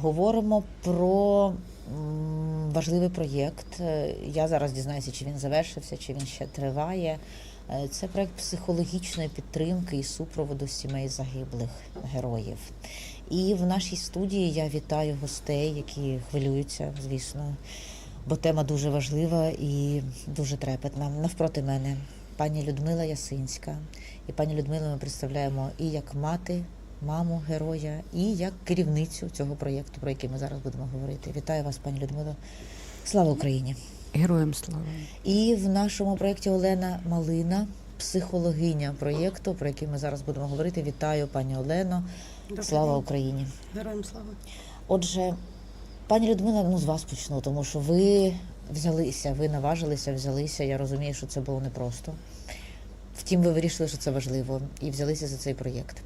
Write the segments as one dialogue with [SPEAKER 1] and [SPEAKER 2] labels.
[SPEAKER 1] Говоримо про важливий проєкт. Е, Я зараз дізнаюся, чи він завершився, чи він ще триває. Е, Це проєкт психологічної підтримки і супроводу сімей загиблих героїв. І в нашій студії я вітаю гостей, які хвилюються, звісно, бо тема дуже важлива і дуже трепетна. Навпроти мене пані Людмила Ясинська. І пані Людмилу ми представляємо і як мати, маму героя, і як керівницю цього проєкту, про який ми зараз будемо говорити. Вітаю вас, пані Людмило. Слава Україні!
[SPEAKER 2] Героям слава.
[SPEAKER 1] І в нашому проєкті Олена Малина, психологиня проєкту, про який ми зараз будемо говорити. Вітаю, пані Олено. Слава. Україні!
[SPEAKER 3] Героям слава.
[SPEAKER 1] Отже, пані Людмила, ну з вас почну, тому що ви взялися, ви наважилися, взялися. Я розумію, що це було непросто. Втім, ви вирішили, що це важливо, і взялися за цей проєкт.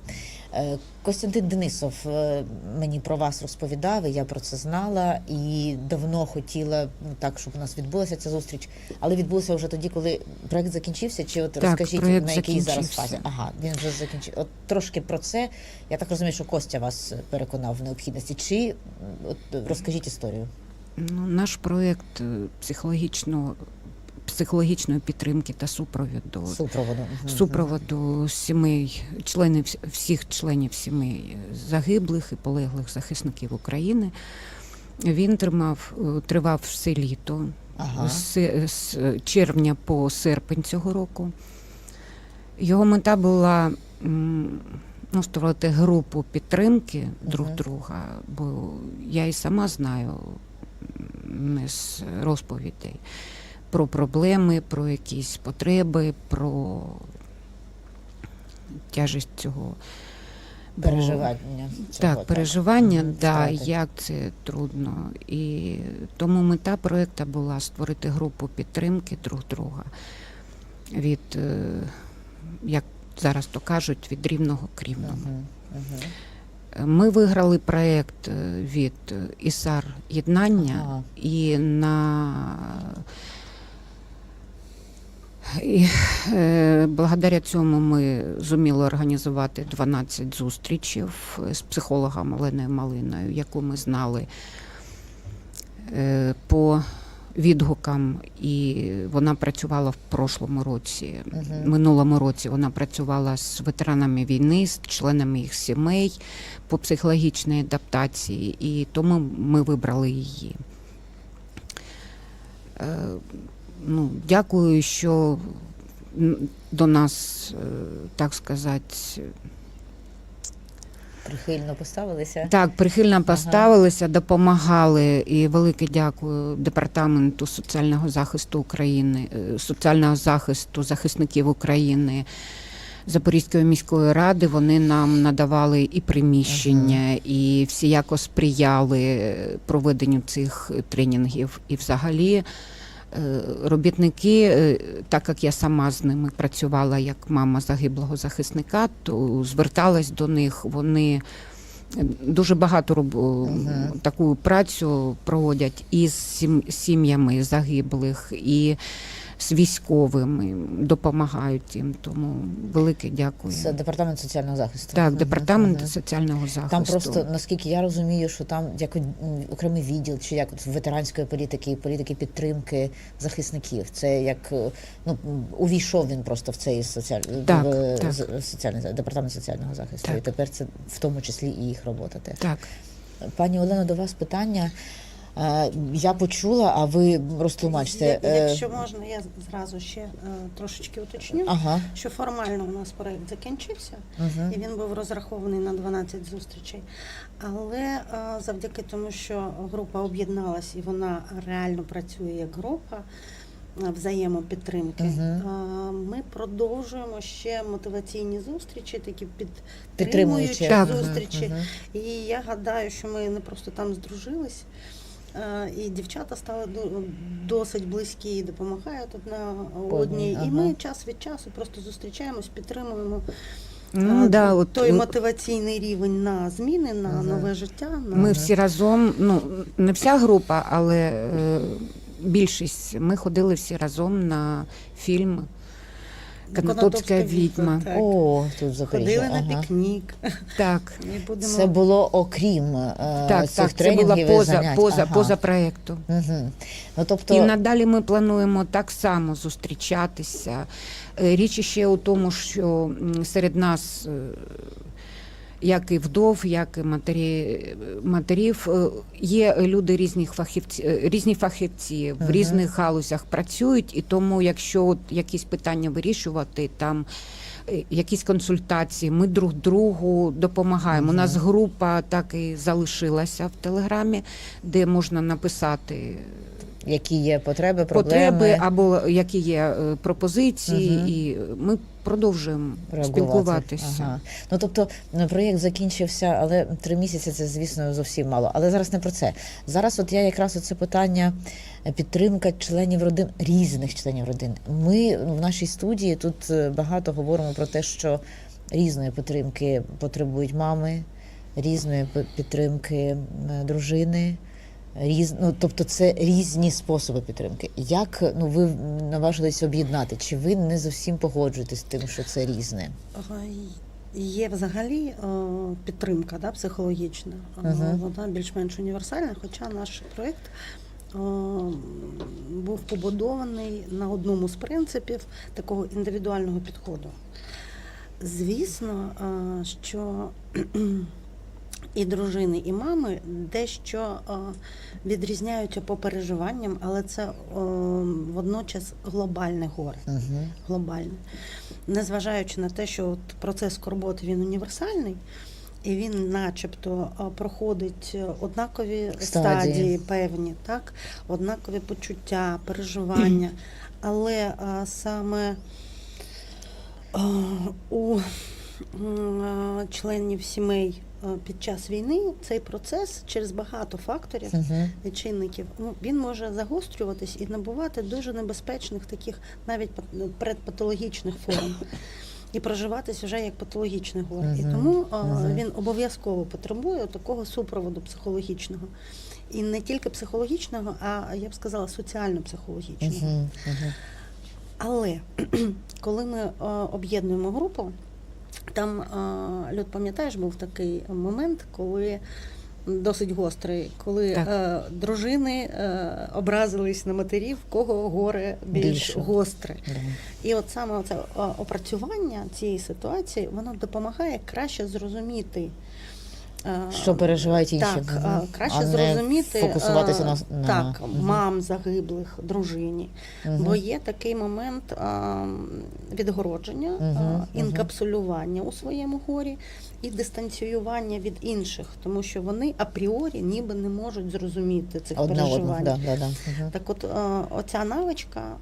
[SPEAKER 1] Е, Костянтин Денисов е, мені про вас розповідав, і я про це знала і давно хотіла ну, так, щоб у нас відбулася ця зустріч. Але відбулося вже тоді, коли проєкт закінчився. Чи от
[SPEAKER 2] Так,
[SPEAKER 1] розкажіть на якій зараз фазі? Ага, він вже закінчив. От трошки про це. Я так розумію, що Костя вас переконав в необхідності. Чи от розкажіть історію?
[SPEAKER 2] Ну, наш проєкт е, психологічного, психологічної підтримки та супроводу.
[SPEAKER 1] Супроводу.
[SPEAKER 2] Супроводу сімей, членів всіх членів сімей загиблих і полеглих захисників України. Він тримав, е, тривав все літо
[SPEAKER 1] Ага.
[SPEAKER 2] з, з червня по серпень цього року. Його мета була ну, створити групу підтримки друг
[SPEAKER 1] Мгм.
[SPEAKER 2] друга, бо я і сама знаю не з розповідей про проблеми, про якісь потреби, про тяжесть цього.
[SPEAKER 1] Переживання. цього,
[SPEAKER 2] так, переживання,
[SPEAKER 1] Мгм,
[SPEAKER 2] да, як це трудно. І тому мета проекту була створити групу підтримки друг друга від, е, як зараз то кажуть, від рівного к рівному. Ми виграли проект е, від ІСАР Єднання
[SPEAKER 1] Ага.
[SPEAKER 2] і на і, е, благодаря цьому ми зуміли організувати 12 зустрічів з психологом Оленою Малиною, яку ми знали е, по відгукам, і вона працювала в прошлому році.
[SPEAKER 1] Мгм.
[SPEAKER 2] Минулому році вона працювала з ветеранами війни, з членами їх сімей по психологічній адаптації, і тому ми вибрали її. Е, Ну, дякую, що до нас, е, так сказати,
[SPEAKER 1] Прихильно поставилися.
[SPEAKER 2] так, прихильно поставилися, допомагали. І велике дякую департаменту соціального захисту України, е, соціального захисту захисників України. Запорізької міської ради вони нам надавали і приміщення, і всіяко сприяли проведенню цих тренінгів. І взагалі робітники, е, так як я сама з ними працювала як мама загиблого захисника, то зверталась до них. Вони дуже багато роб...
[SPEAKER 1] Ага.
[SPEAKER 2] таку працю проводять із сім'ями загиблих, і з військовими допомагають їм. Тому велике дякую.
[SPEAKER 1] Це департамент соціального захисту.
[SPEAKER 2] Так, департамент
[SPEAKER 1] мгм.
[SPEAKER 2] соціального захисту.
[SPEAKER 1] Там просто наскільки я розумію, що там як окремий відділ чи як ветеранської політики, політики підтримки захисників. Це як е, ну увійшов він просто в цей соціаль...
[SPEAKER 2] Так,
[SPEAKER 1] в,
[SPEAKER 2] так.
[SPEAKER 1] соціальний департамент соціального захисту.
[SPEAKER 2] Так.
[SPEAKER 1] І тепер це в тому числі і їх робота теж.
[SPEAKER 2] так.
[SPEAKER 1] Пані Олено, до вас питання. Е, Я почула, а ви розтлумачте. Е,
[SPEAKER 3] Якщо можна, я зразу ще е, трошечки уточню,
[SPEAKER 1] Ага.
[SPEAKER 3] що формально у нас проект закінчився,
[SPEAKER 1] Угу.
[SPEAKER 3] і він був розрахований на 12 зустрічей. Але завдяки тому, що група об'єдналась і вона реально працює як група. Взаємопідтримки. Е, Ми продовжуємо ще мотиваційні зустрічі, такі
[SPEAKER 1] Підтримуючи.
[SPEAKER 3] підтримуючі зустрічі.
[SPEAKER 1] Мгм.
[SPEAKER 3] І я гадаю, що ми не просто там здружились, і дівчата стали до- досить близькі і допомагають одна одній.
[SPEAKER 1] ага.
[SPEAKER 3] І ми час від часу просто зустрічаємось, підтримуємо
[SPEAKER 2] Ну,
[SPEAKER 3] е,
[SPEAKER 2] да, от,
[SPEAKER 3] той
[SPEAKER 2] от
[SPEAKER 3] мотиваційний рівень на зміни, на
[SPEAKER 1] Ага.
[SPEAKER 3] нове життя. На...
[SPEAKER 2] Ми всі разом, ну не вся група, але е, більшість. Ми ходили всі разом на фільм Канатопська відьма.
[SPEAKER 3] так.
[SPEAKER 1] О, тут.
[SPEAKER 3] Ходили на пікнік.
[SPEAKER 2] Так,
[SPEAKER 3] будемо
[SPEAKER 1] Це було окрім е,
[SPEAKER 2] так,
[SPEAKER 1] цих
[SPEAKER 2] так. Це була
[SPEAKER 1] і
[SPEAKER 2] поза,
[SPEAKER 1] занять.
[SPEAKER 2] поза,
[SPEAKER 1] Ага.
[SPEAKER 2] поза проєкту.
[SPEAKER 1] Угу. Ну, тобто,
[SPEAKER 2] І надалі ми плануємо так само зустрічатися. Е, Річ ще у тому, що серед нас, е, як і вдов, як і матері, матерів, е, є люди різних фахівці, е, різні фахівці в різних галузях працюють, і тому, якщо от якісь питання вирішувати, там е, якісь консультації, ми друг другу допомагаємо. У нас група так і залишилася в Телеграмі, де можна написати
[SPEAKER 1] які є потреби, проблеми.
[SPEAKER 2] потреби або які є пропозиції,
[SPEAKER 1] Мгм.
[SPEAKER 2] і ми продовжуємо спілкуватися.
[SPEAKER 1] Ага. Ну тобто проєкт закінчився, але три місяці це, звісно, зовсім мало. Але зараз не про це. Зараз, от я якраз оце питання е, підтримка членів родин різних членів родин. Ми в нашій студії тут е, багато говоримо про те, що різної підтримки потребують мами, різної підтримки дружини. Різ... Ну, тобто це різні способи підтримки. Як ну ви наважились об'єднати? Чи ви не зовсім погоджуєтесь з тим, що це різне?
[SPEAKER 3] Є взагалі е, підтримка да, психологічна, Е,
[SPEAKER 1] Мгм.
[SPEAKER 3] вона більш-менш універсальна, хоча наш проєкт е, був побудований на одному з принципів такого індивідуального підходу. Звісно, що і дружини, і мами дещо е, відрізняються по переживанням, але це е, водночас глобальне горе
[SPEAKER 1] Угу.
[SPEAKER 3] глобальне. Незважаючи на те, що от процес скорботи він універсальний, і він начебто а, проходить е, однакові
[SPEAKER 1] Стадії.
[SPEAKER 3] стадії, певні, так? однакові почуття, переживання. Але а, саме а, у а, членів сімей під час війни цей процес через багато факторів
[SPEAKER 1] Угу.
[SPEAKER 3] чинників, ну, він може загострюватись і набувати дуже небезпечних таких навіть пат- предпатологічних форм. І проживатись вже як патологічне горе. І тому а,
[SPEAKER 1] мгм.
[SPEAKER 3] він обов'язково потребує такого супроводу психологічного. І не тільки психологічного, а я б сказала, соціально-психологічного.
[SPEAKER 1] Угу. Угу.
[SPEAKER 3] Але коли ми е, об'єднуємо групу, там е, Люд, пам'ятаєш, був такий момент, коли досить гострий, коли
[SPEAKER 2] Так.
[SPEAKER 3] е, дружини е, образились на матерів, в кого горе більш
[SPEAKER 1] Більше.
[SPEAKER 3] гостре.
[SPEAKER 1] Да.
[SPEAKER 3] І от саме це опрацювання цієї ситуації, воно допомагає краще зрозуміти. Е,
[SPEAKER 1] Що переживають інші?
[SPEAKER 3] так,
[SPEAKER 1] краще
[SPEAKER 3] а, краще
[SPEAKER 1] не
[SPEAKER 3] зрозуміти
[SPEAKER 1] фокусуватися на, на...
[SPEAKER 3] так, мам загиблих, дружині.
[SPEAKER 1] Угу.
[SPEAKER 3] Бо є такий момент відгородження,
[SPEAKER 1] угу.
[SPEAKER 3] інкапсулювання у своєму горі і дистанціювання від інших, тому що вони апріорі ніби не можуть зрозуміти цих
[SPEAKER 1] Одна
[SPEAKER 3] переживань.
[SPEAKER 1] Да, да, да.
[SPEAKER 3] Так от е, оця навичка,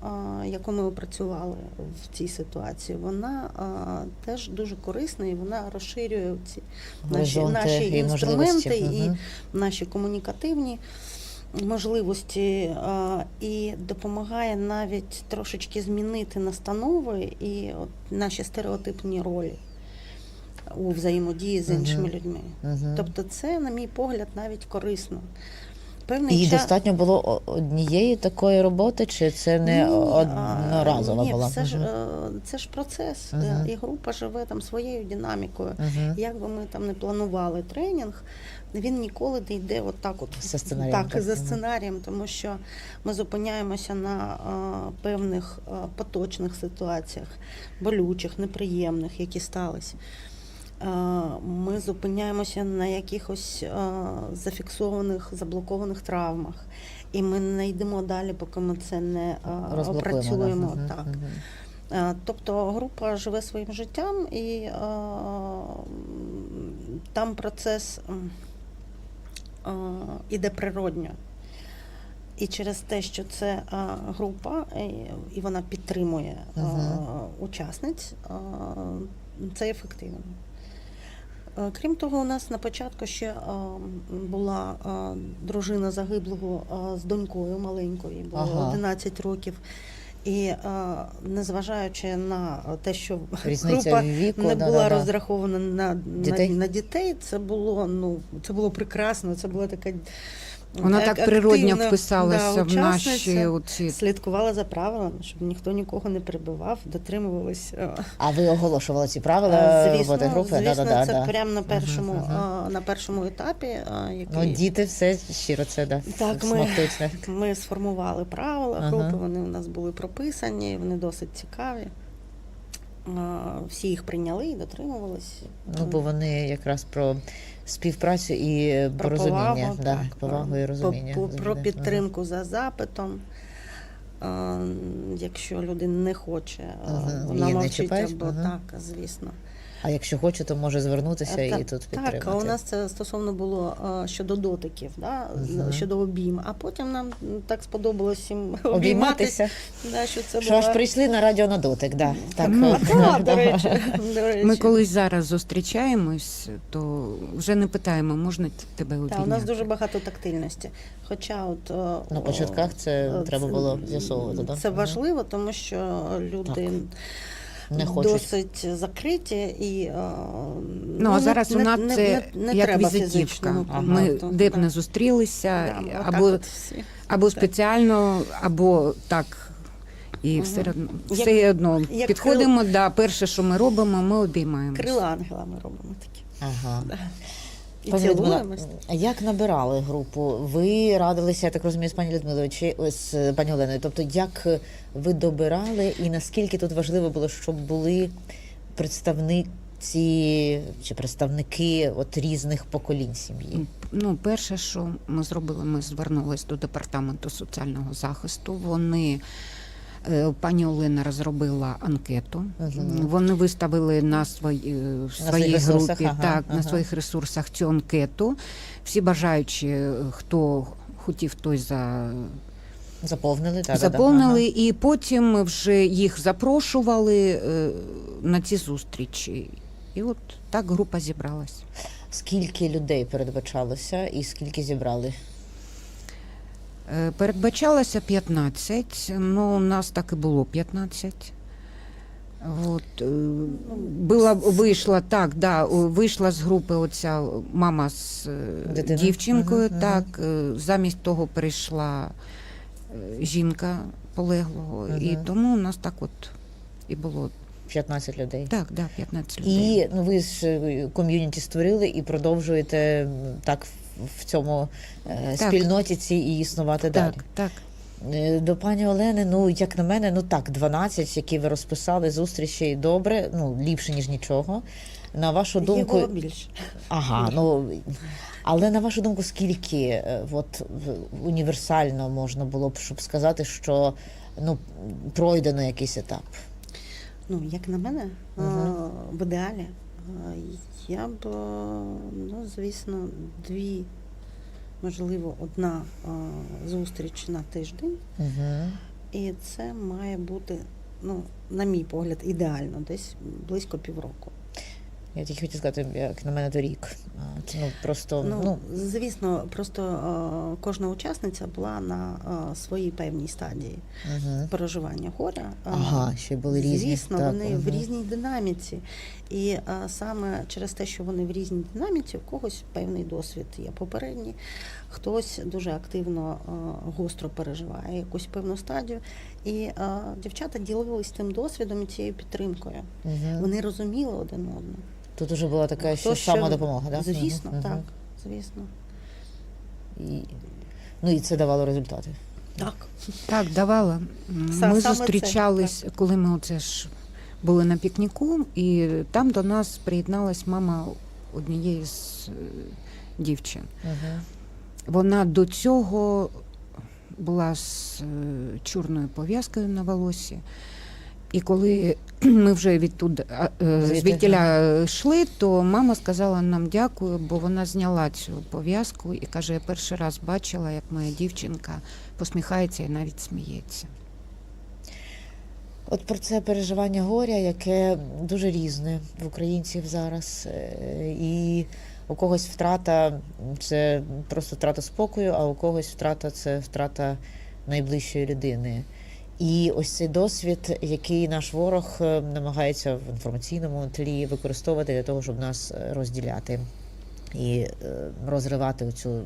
[SPEAKER 3] е, яку ми опрацювали в цій ситуації, вона е, теж дуже корисна і вона розширює ці наші, наші
[SPEAKER 1] і
[SPEAKER 3] інструменти
[SPEAKER 1] можливості.
[SPEAKER 3] і наші комунікативні можливості е, і допомагає навіть трошечки змінити настанови і от наші стереотипні ролі у взаємодії з іншими людьми.
[SPEAKER 1] Мгм.
[SPEAKER 3] Тобто, це, на мій погляд, навіть корисно. Певний
[SPEAKER 1] І
[SPEAKER 3] час-
[SPEAKER 1] достатньо було однієї такої роботи, чи це не
[SPEAKER 3] Ні,
[SPEAKER 1] одноразова
[SPEAKER 3] ні,
[SPEAKER 1] була?
[SPEAKER 3] Це ж, е, це ж процес,
[SPEAKER 1] Мгм.
[SPEAKER 3] е, і група живе там своєю динамікою.
[SPEAKER 1] Мгм.
[SPEAKER 3] Як би ми там не планували тренінг, він ніколи не йде от так от
[SPEAKER 1] За сценарієм,
[SPEAKER 3] Так,
[SPEAKER 1] так?
[SPEAKER 3] за сценарієм, тому що ми зупиняємося на а, певних а, поточних ситуаціях, болючих, неприємних, які стались. А, Ми зупиняємося на якихось зафіксованих, заблокованих травмах. І ми не йдемо далі, поки ми це не
[SPEAKER 1] да.
[SPEAKER 3] опрацюємо.
[SPEAKER 1] Мгм.
[SPEAKER 3] Так. Е, Тобто група живе своїм життям і е, там процес е, іде природньо. І через те, що це е, група, е, і вона підтримує е, учасниць, е, це ефективно. Е, Крім того, у нас на початку ще е, була е, дружина загиблого з донькою маленькою, їй було
[SPEAKER 1] Ага.
[SPEAKER 3] 11 років. І незважаючи на те, що
[SPEAKER 1] Різниця
[SPEAKER 3] група
[SPEAKER 1] віку,
[SPEAKER 3] не
[SPEAKER 1] да,
[SPEAKER 3] була
[SPEAKER 1] да, да.
[SPEAKER 3] розрахована на
[SPEAKER 1] Дітей?
[SPEAKER 3] На, на дітей, це було ну це було прекрасно. Це була така
[SPEAKER 2] Вона
[SPEAKER 3] Ак-
[SPEAKER 2] так природньо вписалася
[SPEAKER 3] да,
[SPEAKER 2] в наші оці.
[SPEAKER 3] слідкувала за правилами, щоб ніхто нікого не перебивав, дотримувались. е,
[SPEAKER 1] А ви оголошували ці правила
[SPEAKER 3] а,
[SPEAKER 1] роботи групи?
[SPEAKER 3] звісно,
[SPEAKER 1] Да-да-да,
[SPEAKER 3] це
[SPEAKER 1] да.
[SPEAKER 3] прямо на першому,
[SPEAKER 1] Мгм, мгм.
[SPEAKER 3] а, на першому етапі, який
[SPEAKER 1] Ну, діти все щиро це да.
[SPEAKER 3] Так, ми- ми сформували правила
[SPEAKER 1] Ага.
[SPEAKER 3] групи, вони у нас були прописані, вони досить цікаві. Всі їх прийняли і дотримувались.
[SPEAKER 1] Ну, бо вони якраз про співпрацю і
[SPEAKER 3] Про
[SPEAKER 1] порозуміння,
[SPEAKER 3] повагу,
[SPEAKER 1] да,
[SPEAKER 3] так,
[SPEAKER 1] повагу і розуміння.
[SPEAKER 3] по-. Про підтримку за запитом. А, Якщо людина не хоче,
[SPEAKER 1] Ага,
[SPEAKER 3] вона
[SPEAKER 1] її не
[SPEAKER 3] мовчить
[SPEAKER 1] чіпаєш?
[SPEAKER 3] або
[SPEAKER 1] Ага.
[SPEAKER 3] так, звісно.
[SPEAKER 1] А якщо хоче, то може звернутися
[SPEAKER 3] Та-
[SPEAKER 1] і тут підтримати.
[SPEAKER 3] Так, а у нас це стосовно було щодо дотиків, да?
[SPEAKER 1] Мгм.
[SPEAKER 3] щодо обійм. А потім нам так сподобалось всім обійматися, да, що це
[SPEAKER 1] Що аж
[SPEAKER 3] була...
[SPEAKER 1] прийшли на радіо на дотик, да. Так,
[SPEAKER 2] Ну,
[SPEAKER 1] е, да,
[SPEAKER 3] до речі, до речі.
[SPEAKER 2] Ми колись зараз зустрічаємось, то вже не питаємо, можна тебе
[SPEAKER 3] Та,
[SPEAKER 2] обійняти.
[SPEAKER 3] у нас дуже багато тактильності. Хоча от
[SPEAKER 1] На початках це
[SPEAKER 3] о,
[SPEAKER 1] треба було з'ясовувати, да?
[SPEAKER 3] Це
[SPEAKER 1] Мгм.
[SPEAKER 3] важливо, тому що люди
[SPEAKER 1] Не хочуть.
[SPEAKER 3] досить закриті і о,
[SPEAKER 2] Ну, а
[SPEAKER 3] не-
[SPEAKER 2] зараз у
[SPEAKER 3] не-
[SPEAKER 2] нас
[SPEAKER 3] не-
[SPEAKER 2] це
[SPEAKER 3] не- не
[SPEAKER 2] як
[SPEAKER 3] треба
[SPEAKER 2] візитівка. Ми де б
[SPEAKER 3] да.
[SPEAKER 2] не зустрілися,
[SPEAKER 3] Да,
[SPEAKER 2] або, або
[SPEAKER 3] Так.
[SPEAKER 2] спеціально, або так. І
[SPEAKER 3] угу.
[SPEAKER 2] все одно,
[SPEAKER 3] Як-
[SPEAKER 2] все одно
[SPEAKER 3] як
[SPEAKER 2] підходимо, да, перше, що ми робимо, ми обіймаємо
[SPEAKER 3] Крила ангела ми робимо такі.
[SPEAKER 1] Ага.
[SPEAKER 3] І
[SPEAKER 1] Пані Людмила,
[SPEAKER 3] цілуємось.
[SPEAKER 1] як набирали групу? Ви радилися, я так розумію, з пані Людмилою чи з е, пані Оленою? Тобто, як ви добирали і наскільки тут важливо було, щоб були представниці чи представники от різних поколінь сім'ї?
[SPEAKER 2] Ну, перше, що ми зробили, ми звернулись до департаменту соціального захисту. Вони пані Олена розробила анкету. Вони виставили на свої в своїй групі
[SPEAKER 1] ага,
[SPEAKER 2] так,
[SPEAKER 1] ага.
[SPEAKER 2] на своїх ресурсах цю анкету. Всі бажаючі, е, хто хотів, той за
[SPEAKER 1] Заповнили так?
[SPEAKER 2] заповнили, і потім вже їх запрошували е, на ці зустрічі. І от так група зібралась.
[SPEAKER 1] Скільки людей передбачалося і скільки зібрали?
[SPEAKER 2] Е, Передбачалося 15, ну у нас так і було 15. От, е, була, вийшла так, да, вийшла з групи оця мама з е,
[SPEAKER 1] Дитина?
[SPEAKER 2] дівчинкою.
[SPEAKER 1] Мгм,
[SPEAKER 2] так, е, замість того прийшла жінка полеглого. І тому у нас так от і було.
[SPEAKER 1] 15 людей.
[SPEAKER 2] Так, да, 15 людей.
[SPEAKER 1] І ну ви ж ком'юніті створили і продовжуєте так в- цьому е,
[SPEAKER 2] Так.
[SPEAKER 1] спільноті цій і існувати далі.
[SPEAKER 2] так, так.
[SPEAKER 1] Е, До пані Олени, ну як на мене, ну так, 12, які ви розписали зустрічі, добре, ну ліпше ніж нічого. На вашу думку,
[SPEAKER 3] було більше.
[SPEAKER 1] ага, ну але на вашу думку, скільки е, от універсально можна було б, щоб сказати, що ну пройдено якийсь етап?
[SPEAKER 3] Ну, як на мене,
[SPEAKER 1] Мгм.
[SPEAKER 3] в ідеалі, я б, ну, звісно, дві, можливо, одна а, зустріч на тиждень.
[SPEAKER 1] Угу.
[SPEAKER 3] І це має бути, ну, на мій погляд, ідеально, десь близько півроку.
[SPEAKER 1] Я тільки хотів сказати, як на мене, то рік. Це, Ну просто
[SPEAKER 3] Ну,
[SPEAKER 1] ну,
[SPEAKER 3] звісно, просто кожна учасниця була на своїй певній стадії
[SPEAKER 1] угу.
[SPEAKER 3] переживання горя.
[SPEAKER 1] Ага, ще були різні.
[SPEAKER 3] Звісно,
[SPEAKER 1] так,
[SPEAKER 3] вони в різній динаміці. І саме через те, що вони в різній динаміці, у когось певний досвід є попередній, хтось дуже активно гостро переживає якусь певну стадію. І а, дівчата ділились тим досвідом і цією підтримкою.
[SPEAKER 1] Мгм.
[SPEAKER 3] Вони розуміли один одного.
[SPEAKER 1] Тут уже була така
[SPEAKER 3] Хто
[SPEAKER 1] ще самодопомога, так?
[SPEAKER 3] Звісно, так. Звісно.
[SPEAKER 1] І, ну і це давало результати.
[SPEAKER 3] Так.
[SPEAKER 2] Так, давала. Ми
[SPEAKER 3] саме це,
[SPEAKER 2] зустрічались, коли ми оце ж були на пікніку, і там до нас приєдналась мама однієї з е, дівчин.
[SPEAKER 1] Угу.
[SPEAKER 2] Вона до цього була з е, чорною пов'язкою на волосі. І коли ми вже відтуди е, звідтіля йшли, то мама сказала нам дякую, бо вона зняла цю пов'язку і каже: я перший раз бачила, як моя дівчинка посміхається і навіть сміється.
[SPEAKER 1] От про це переживання горя, яке дуже різне в українців зараз. Е, І у когось втрата це просто втрата спокою, а у когось втрата це втрата найближчої людини. І ось цей досвід, який наш ворог е, намагається в інформаційному тлі використовувати для того, щоб нас е, розділяти і е, розривати цю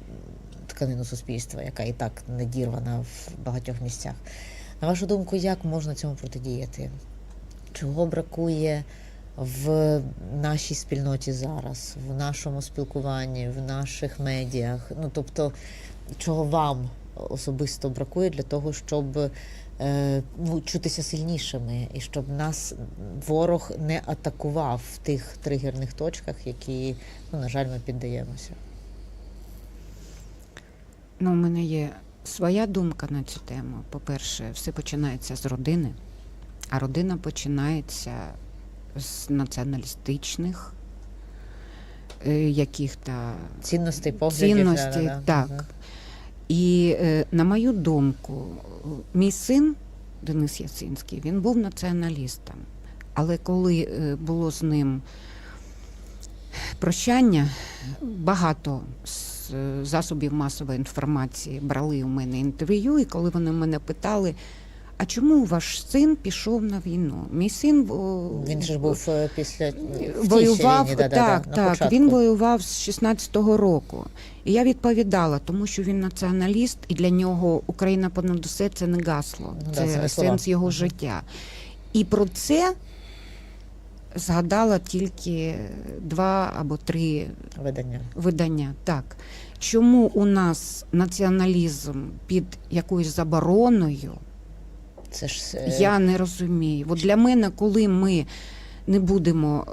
[SPEAKER 1] тканину суспільства, яка і так надірвана в багатьох місцях. На вашу думку, як можна цьому протидіяти? Чого бракує в нашій спільноті зараз, в нашому спілкуванні, в наших медіях? Ну тобто, чого вам особисто бракує для того, щоб е, ну, чутися сильнішими, і щоб нас ворог не атакував в тих тригерних точках, які, ну, на жаль, ми піддаємося.
[SPEAKER 2] Ну, у мене є своя думка на цю тему. По-перше, все починається з родини, а родина починається з націоналістичних е, яких-то
[SPEAKER 1] Цінностей, поглядів.
[SPEAKER 2] цінностей.
[SPEAKER 1] да-да-да.
[SPEAKER 2] Так. І е, на мою думку, мій син Денис Ясинський, він був націоналістом. Але коли е, було з ним прощання, багато з засобів масової інформації брали у мене інтерв'ю, і коли вони мене питали, а чому ваш син пішов на війну? Мій син о,
[SPEAKER 1] Він же ж був е, після
[SPEAKER 2] воював
[SPEAKER 1] війні, да-да-да,
[SPEAKER 2] так,
[SPEAKER 1] на
[SPEAKER 2] так. Він воював з 16-го року. І я відповідала, тому що він націоналіст, і для нього Україна понад усе це не гасло,
[SPEAKER 1] Ну да,
[SPEAKER 2] це
[SPEAKER 1] це
[SPEAKER 2] сенс його життя. І про це згадала тільки два або три
[SPEAKER 1] видання.
[SPEAKER 2] видання. Так. Чому у нас націоналізм під якоюсь забороною?
[SPEAKER 1] Це ж е,
[SPEAKER 2] Я не розумію. От для мене, коли ми не будемо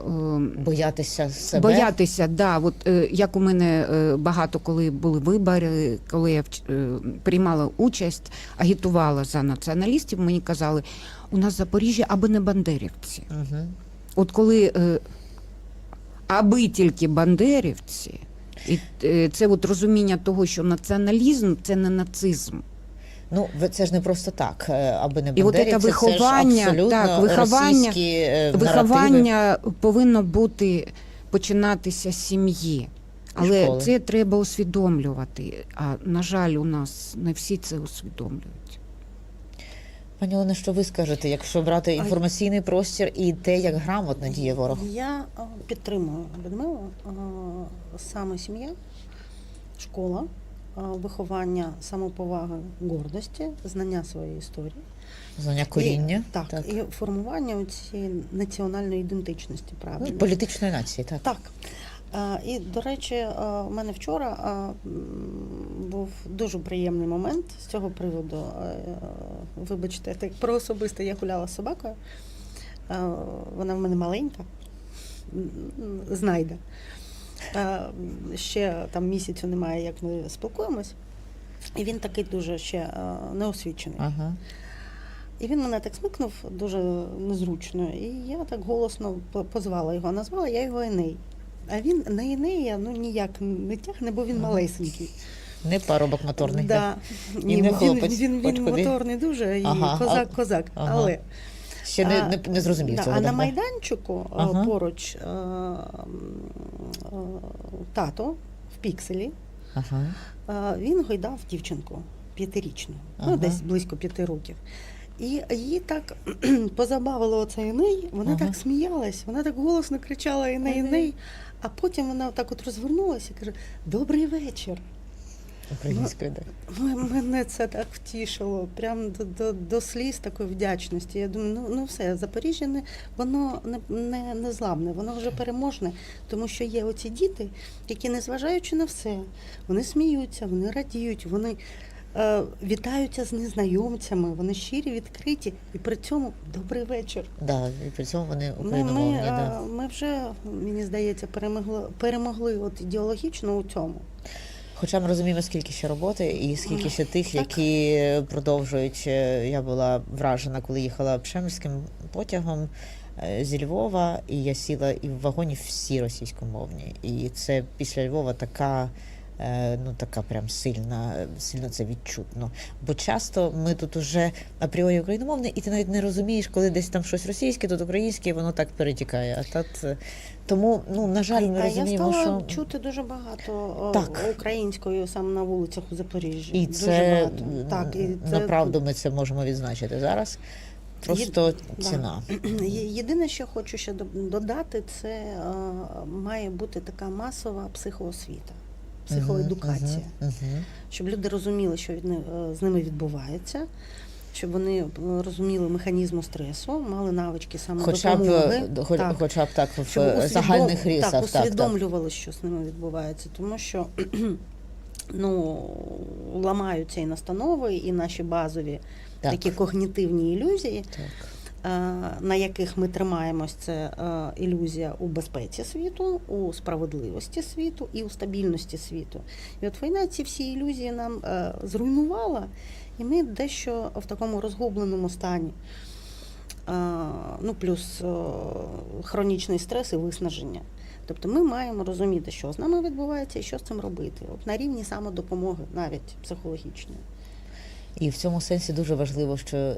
[SPEAKER 2] е,
[SPEAKER 1] боятися себе.
[SPEAKER 2] боятися, да, от е, як у мене е, багато, коли були вибори, коли я приймала участь, агітувала за націоналістів, мені казали, у нас Запоріжжя аби не бандерівці.
[SPEAKER 1] Угу.
[SPEAKER 2] От коли аби тільки бандерівці, і це от розуміння того, що націоналізм це не нацизм.
[SPEAKER 1] Ну, ви- це ж не просто так, е, аби не
[SPEAKER 2] І от це виховання,
[SPEAKER 1] це ж
[SPEAKER 2] так, виховання-
[SPEAKER 1] російські е, наративи.
[SPEAKER 2] Виховання повинно бути починатися з сім'ї. Але
[SPEAKER 1] школи.
[SPEAKER 2] це треба усвідомлювати. А на жаль, у нас не всі це усвідомлюють.
[SPEAKER 1] Пані Олена, що ви скажете, якщо брати інформаційний простір і те, як грамотно діє ворог?
[SPEAKER 3] Я підтримую Людмилу. Саме сім'я, школа, виховання самоповаги, гордості, знання своєї історії.
[SPEAKER 1] Знання коріння,
[SPEAKER 3] І, так,
[SPEAKER 1] так.
[SPEAKER 3] і формування цієї національної ідентичності,
[SPEAKER 1] Ну,
[SPEAKER 3] правильно.
[SPEAKER 1] політичної нації, так.
[SPEAKER 3] Так. І, до речі, у мене вчора був дуже приємний момент з цього приводу. Вибачте, так про особисте я гуляла з собакою. Вона в мене маленька, знайде. Ще там місяцю немає, як ми спілкуємось. І він такий дуже ще а, неосвічений.
[SPEAKER 1] Ага.
[SPEAKER 3] І він мене так смикнув дуже незручно. І я так голосно позвала його, назвала я його Еней. А він на Енея ну ніяк не тягне, бо він
[SPEAKER 1] Ага.
[SPEAKER 3] малесенький.
[SPEAKER 1] Не парубок моторний.
[SPEAKER 3] Да.
[SPEAKER 1] І
[SPEAKER 3] Ні,
[SPEAKER 1] не
[SPEAKER 3] він,
[SPEAKER 1] хлопець,
[SPEAKER 3] він,
[SPEAKER 1] хоч
[SPEAKER 3] він моторний дуже, і
[SPEAKER 1] Ага,
[SPEAKER 3] козак, козак.
[SPEAKER 1] ага.
[SPEAKER 3] Але
[SPEAKER 1] Ще не, не, не зрозумів
[SPEAKER 3] да,
[SPEAKER 1] цього.
[SPEAKER 3] а на майданчику
[SPEAKER 1] Ага.
[SPEAKER 3] поруч а, м, тато в пікселі.
[SPEAKER 1] Ага.
[SPEAKER 3] А, Він гойдав дівчинку п'ятирічну,
[SPEAKER 1] Ага.
[SPEAKER 3] ну десь близько п'яти років. І її так позабавило оце Еней, вона
[SPEAKER 1] Ага.
[SPEAKER 3] так сміялась, вона так голосно кричала Еней.
[SPEAKER 1] Еней.
[SPEAKER 3] А потім вона так от розвернулася і каже: Добрий вечір.
[SPEAKER 1] Українською, так.
[SPEAKER 3] М- Мене це так втішило, прям до, до, до сліз такої вдячності. Я думаю, ну, ну все, Запоріжжя не, воно не, не, не зламне, воно вже переможне, тому що є оці діти, які, незважаючи на все, вони сміються, вони радіють, вони е, вітаються з незнайомцями, вони щирі, відкриті, і при цьому добрий вечір.
[SPEAKER 1] Да, і при цьому вони
[SPEAKER 3] Ну,
[SPEAKER 1] україномовні.
[SPEAKER 3] ми,
[SPEAKER 1] да.
[SPEAKER 3] е, ми вже, мені здається, перемогли, перемогли от ідеологічно у цьому.
[SPEAKER 1] Хоча ми розуміємо, скільки ще роботи і скільки ще тих, які продовжують. Е, Я була вражена, коли їхала пшемирським потягом е, зі Львова, і я сіла і в вагоні всі російськомовні. І це після Львова така. Е, Ну, така прям сильна, сильно це відчутно. Бо часто ми тут уже апріорі україномовне, і ти навіть не розумієш, коли десь там щось російське, тут українське, і воно так перетікає. А так, е, тому, ну, на жаль, ми розуміємо,
[SPEAKER 3] я стала
[SPEAKER 1] що
[SPEAKER 3] чути дуже багато
[SPEAKER 1] Так.
[SPEAKER 3] українською саме на вулицях у Запоріжжі.
[SPEAKER 1] І
[SPEAKER 3] дуже
[SPEAKER 1] це
[SPEAKER 3] багато. так, і це
[SPEAKER 1] направду ми це можемо відзначити зараз. Просто
[SPEAKER 3] да.
[SPEAKER 1] ціна.
[SPEAKER 3] Є- Єдине, що хочу ще додати, це е, має бути така масова психоосвіта психоедукація,
[SPEAKER 1] Мгм, мгм.
[SPEAKER 3] щоб люди розуміли, що від е, з ними відбувається. Щоб вони е, розуміли механізм стресу, мали навички
[SPEAKER 1] Хоча б, е, хоча б так в
[SPEAKER 3] щоб усвідом-
[SPEAKER 1] загальних рисах.
[SPEAKER 3] так,
[SPEAKER 1] Так, так,
[SPEAKER 3] усвідомлювали, що з ними відбувається, тому що ну, ламаються і настанови, і наші базові
[SPEAKER 1] Так.
[SPEAKER 3] такі когнітивні ілюзії,
[SPEAKER 1] так.
[SPEAKER 3] Е, на яких ми тримаємось, це е, ілюзія у безпеці світу, у справедливості світу і у стабільності світу. І от війна ці всі ілюзії нам е, зруйнувала, і ми дещо в такому розгубленому стані. Ну, плюс хронічний стрес і виснаження. Тобто ми маємо розуміти, що з нами відбувається і що з цим робити. От на рівні самодопомоги, навіть психологічної.
[SPEAKER 1] І в цьому сенсі дуже важливо, що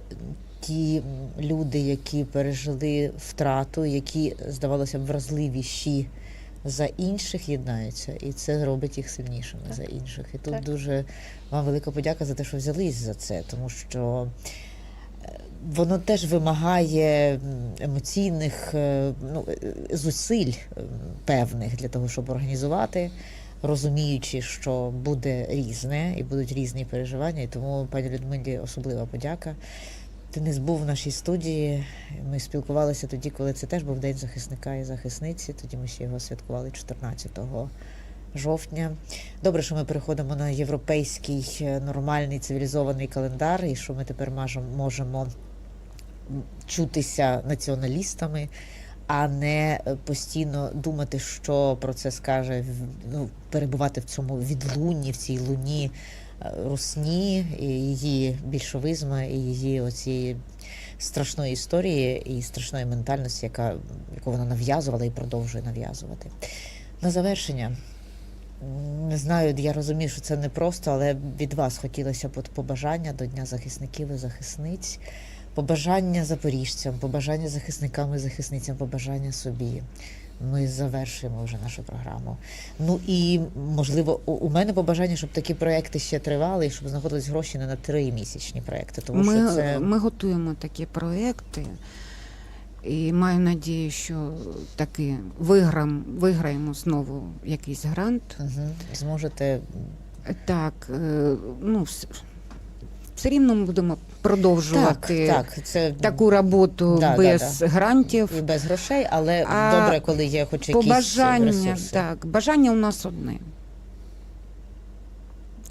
[SPEAKER 1] ті люди, які пережили втрату, які, здавалося б, вразливіші за інших, єднаються, і це робить їх сильнішими
[SPEAKER 3] Так.
[SPEAKER 1] за інших. І тут
[SPEAKER 3] Так.
[SPEAKER 1] дуже вам велика подяка за те, що взялись за це, тому що. е, Воно теж вимагає емоційних е, ну, е, зусиль певних для того, щоб організувати, розуміючи, що буде різне і будуть різні переживання. І тому пані Людмилі особлива подяка. Денис був в нашій студії. Ми спілкувалися тоді, коли це теж був День захисника і захисниці. Тоді ми ще його святкували 14 жовтня. Добре, що ми переходимо на європейський е, нормальний цивілізований календар, і що ми тепер можемо чутися націоналістами, а не е, постійно думати, що про це скаже ну, перебувати в цьому відлунні, в цій луні е, русні, і її більшовизму, і її оцієї страшної історії і страшної ментальності, яка, яку вона нав'язувала і продовжує нав'язувати. На завершення. Не знаю, я розумію, що це непросто, але від вас хотілося б побажання до Дня захисників і захисниць, побажання запоріжцям, побажання захисникам і захисницям, побажання собі. Ми завершуємо вже нашу програму. Ну і можливо, у- мене побажання, щоб такі проекти ще тривали, і щоб знаходились гроші не на тримісячні проекти. Тому
[SPEAKER 2] Ми,
[SPEAKER 1] що це
[SPEAKER 2] ми готуємо такі проекти. І маю надію, що таки виграм, виграємо знову якийсь грант.
[SPEAKER 1] Мгм. зможете
[SPEAKER 2] Так, е, ну, вс- все рівно ми будемо продовжувати
[SPEAKER 1] так, так. Це
[SPEAKER 2] таку роботу
[SPEAKER 1] Да, да,
[SPEAKER 2] без грантів.
[SPEAKER 1] і без грошей, але
[SPEAKER 2] А
[SPEAKER 1] добре, коли є хоч якісь
[SPEAKER 2] Побажання,
[SPEAKER 1] ресурси.
[SPEAKER 2] так, бажання у нас одне.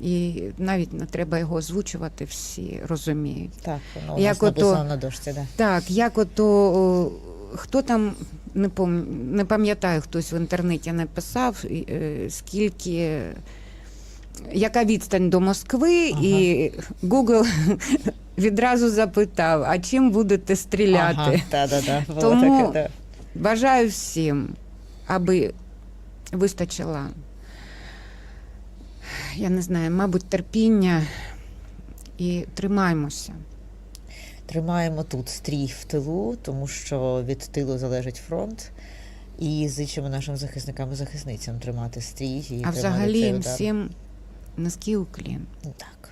[SPEAKER 2] І навіть не треба його озвучувати, всі розуміють.
[SPEAKER 1] Так, воно у
[SPEAKER 2] Як
[SPEAKER 1] нас
[SPEAKER 2] ото-
[SPEAKER 1] на дошці, да.
[SPEAKER 2] Так, як ото о, хто там не пом... не пам'ятаю, хтось в інтернеті написав, е, скільки. Яка відстань до Москви,
[SPEAKER 1] Ага.
[SPEAKER 2] і Google відразу запитав, а чим будете стріляти?
[SPEAKER 1] Ага, та, було
[SPEAKER 2] Тому-
[SPEAKER 1] таке.
[SPEAKER 2] Бажаю всім, аби вистачило, я не знаю, мабуть, терпіння і тримаймося.
[SPEAKER 1] Тримаємо тут стрій в тилу, тому що від тилу залежить фронт. І зичимо нашим захисникам і захисницям тримати стрій. І
[SPEAKER 2] А
[SPEAKER 1] тримати
[SPEAKER 2] взагалі
[SPEAKER 1] цей удар.
[SPEAKER 2] всім низький уклін.
[SPEAKER 1] Ну, Так.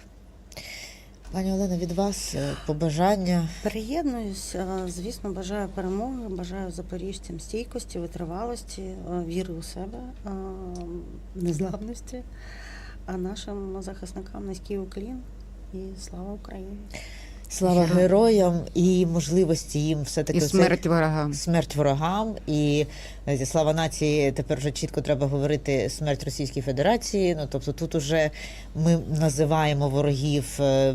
[SPEAKER 1] Пані Олена, від вас е, побажання.
[SPEAKER 3] Приєднуюсь, е, звісно, бажаю перемоги, бажаю запоріжцям стійкості, витривалості, е, віри у себе, незламності, а нашим захисникам низький уклін і слава Україні.
[SPEAKER 1] Слава
[SPEAKER 2] Героям.
[SPEAKER 1] героям і можливості їм все-таки
[SPEAKER 2] І
[SPEAKER 1] оцей-
[SPEAKER 2] смерть ворогам.
[SPEAKER 1] Смерть ворогам і знаєте, слава нації. Тепер вже чітко треба говорити смерть Російській Федерації. Ну тобто, тут уже ми називаємо ворогів е,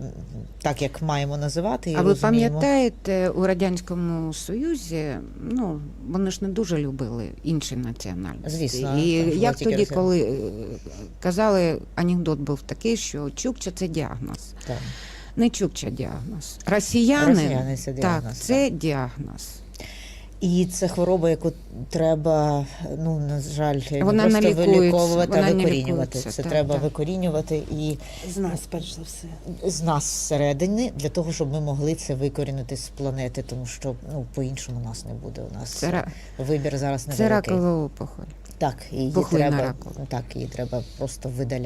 [SPEAKER 1] так, як маємо називати. І
[SPEAKER 2] А ви пам'ятаєте, у Радянському Союзі ну, вони ж не дуже любили інші національності.
[SPEAKER 1] Звісно,
[SPEAKER 2] І як тоді,
[SPEAKER 1] Росія.
[SPEAKER 2] коли е, казали, анекдот був такий, що Чукча це діагноз.
[SPEAKER 1] Так.
[SPEAKER 2] Не Чукча діагноз. Росіяни,
[SPEAKER 1] Росіяни це діагноз,
[SPEAKER 2] так, це діагноз.
[SPEAKER 1] І це хвороба, яку треба, ну на жаль,
[SPEAKER 2] Вона
[SPEAKER 1] не просто виліковувати, а викорінювати. Це
[SPEAKER 2] так,
[SPEAKER 1] треба
[SPEAKER 2] так.
[SPEAKER 1] викорінювати і
[SPEAKER 3] З нас, перш за все.
[SPEAKER 1] з нас зсередини, для того, щоб ми могли це викорінити з планети, тому що ну по-іншому нас не буде. У нас
[SPEAKER 2] Це,
[SPEAKER 1] вибір зараз не
[SPEAKER 2] це ракова опухоль.
[SPEAKER 1] Так, і її
[SPEAKER 2] Пухлина
[SPEAKER 1] треба
[SPEAKER 2] раку.
[SPEAKER 1] так, її треба просто видаляти.